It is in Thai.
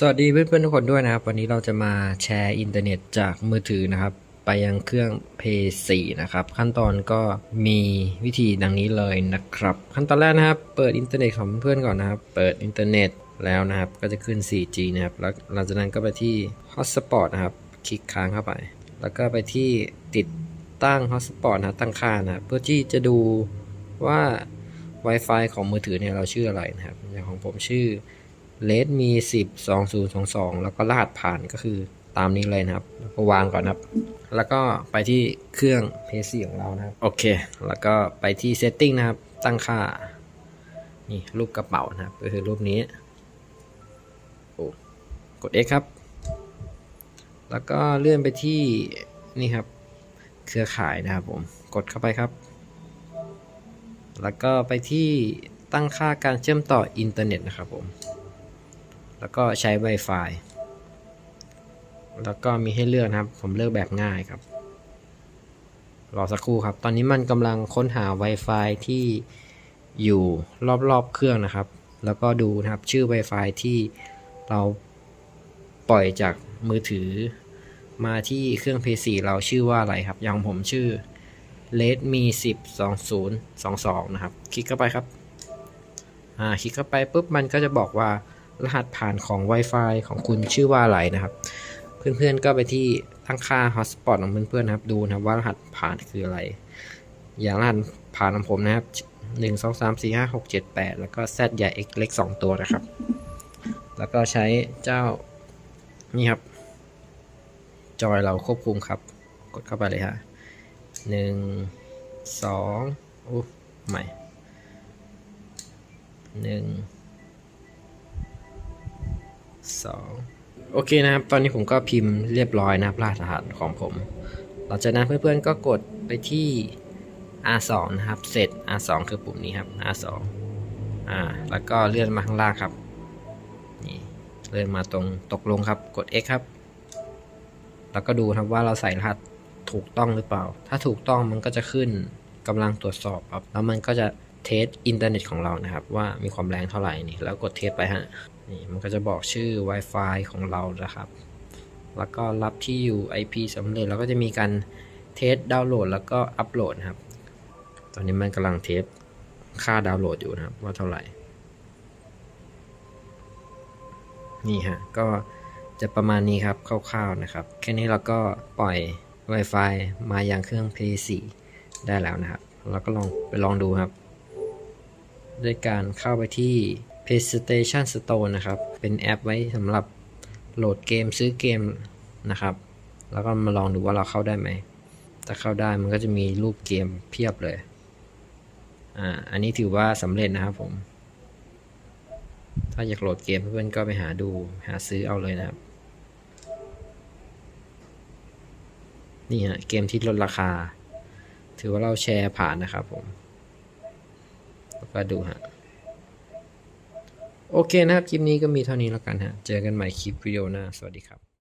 สวัสดีเพื่อนๆทุกคนด้วยนะครับ วันนี้เราจะมาแชร์อินเทอร์เน็ตจากมือถือนะครับ ไปยังเครื่อง p 4นะครับ ขั้นตอนก็มีวิธีดังนี้เลยนะครับ ขั้นตอนแรกนะครับ เปิดอินเทอร์เน็ตของเพื่อนก่อนนะครับ เปิดอินเทอร์เน็ตแล้วนะครับ ก็จะขึ้น 4G นะครับ แล้วหลังจากนั้นก็ไปที่ Hotspot นะครับ คลิกค้างเข้าไป แล้วก็ไปที่ติดตั้ง Hotspot นะตั้งค่านะเพื่อที่จะดูว่า Wi-Fi ของมือถือเนี่ยเราชื่ออะไรนะครับ อย่างของผมชื่อ เลดมี 10 2022 แล้วก็รหัสผ่านก็คือตามนี้เลยนะครับแล้วก็วางก่อนนะครับ แล้วก็ไปที่เครื่อง PC ของเรานะครับ โอเค แล้วก็ไปที่ Setting นะครับ ตั้งค่า นี่รูปกระเป๋านะครับ ก็คือรูปนี้โอ้กด X ครับ แล้วก็เลื่อนไปที่นี่ครับ เครือข่ายนะครับผม กดเข้าไปครับ แล้วก็ไปที่ตั้งค่าการเชื่อมต่ออินเทอร์เน็ตนะครับผม แล้วก็ใช้ Wi-Fi แล้วก็มีให้เลือกนะครับ ผมเลือกแบบง่ายครับ รอสักครู่ครับ ตอนนี้มันกำลังค้นหา Wi-Fi ที่อยู่รอบๆเครื่องนะครับ แล้วก็ดูนะครับชื่อ Wi-Fi ที่เราปล่อยจากมือถือ มาที่เครื่อง PC เราชื่อว่าอะไรครับ อย่างผมชื่อ Redmi 10 2022 นะครับ คลิกเข้าไปครับ อ่า คลิกเข้าไปปุ๊บ มันก็จะบอกว่า รหัสผ่านของ Wi-Fi ของคุณชื่อว่าอะไรนะครับ เพื่อนๆก็ไปที่ตั้งค่า Hotspot ของเพื่อนๆนะครับ ดูนะครับว่ารหัสผ่านคืออะไร อย่างรหัสผ่านของผมนะครับ1 2 3 4 5 6 7 8แล้วก็ Z ใหญ่ X เล็ก2ตัวนะครับ แล้วก็ใช้เจ้านี่ครับ จอยเราควบคุมครับ กดเข้าไปเลยฮะหนึ่งสองโอ้ใหม่หนึ่ง สองโอเคนะครับ ตอนนี้ผมก็พิมพ์เรียบร้อยนะครับรหัสของผมหลังจากนั้นเพื่อนๆก็กดไปที่ R2 นะครับ เสร็จ R2 คือปุ่มนี้ครับ R2 อ่า แล้วก็เลื่อนมาข้างล่างครับ นี่เลื่อนมาตรงตกลงครับ กด X ครับ แล้วก็ดูครับว่าเราใส่รหัสถูกต้องหรือเปล่า ถ้าถูกต้องมันก็จะขึ้นกำลังตรวจสอบครับ แล้วมันก็จะ เทสอินเทอร์เน็ตของเรานะครับ ว่ามีความแรงเท่าไหร่นี่แล้วกดเทสไปฮะนี่มันก็จะบอกชื่อ Wi-Fi ของเรานะครับ แล้วก็รับที่อยู่ IP สำเร็จแล้วก็จะมีการเทสดาวน์โหลด แล้วก็อัปโหลดนะครับ ตอนนี้มันกำลังเทสค่าดาวน์โหลดอยู่นะครับ ว่าเท่าไหร่ นี่ฮะก็จะประมาณนี้ครับคร่าวๆนะครับ แค่นี้เราก็ปล่อย Wi-Fi มาอยังเครื่อง P4 ได้แล้วนะครับเราก็ลองไปลองดูครับ ด้วยการเข้าไปที่ PlayStation Store นะครับ เป็นแอปไว้สำหรับโหลดเกมซื้อเกมนะครับ แล้วก็มาลองดูว่าเราเข้าได้ไหม ถ้าเข้าได้มันก็จะมีรูปเกมเพียบเลย อ่า อันนี้ถือว่าสำเร็จนะครับผม ถ้าอยากโหลดเกมเพื่อนก็ไปหาดูหาซื้อเอาเลยนะครับ นี่ฮะเกมที่ลดราคา ถือว่าเราแชร์ผ่านนะครับผม แล้วก็ดูฮะ โอเคนะครับ คลิปนี้ก็มีเท่านี้แล้วกันฮะ เจอกันใหม่คลิปวิดีโอหน้า สวัสดีครับ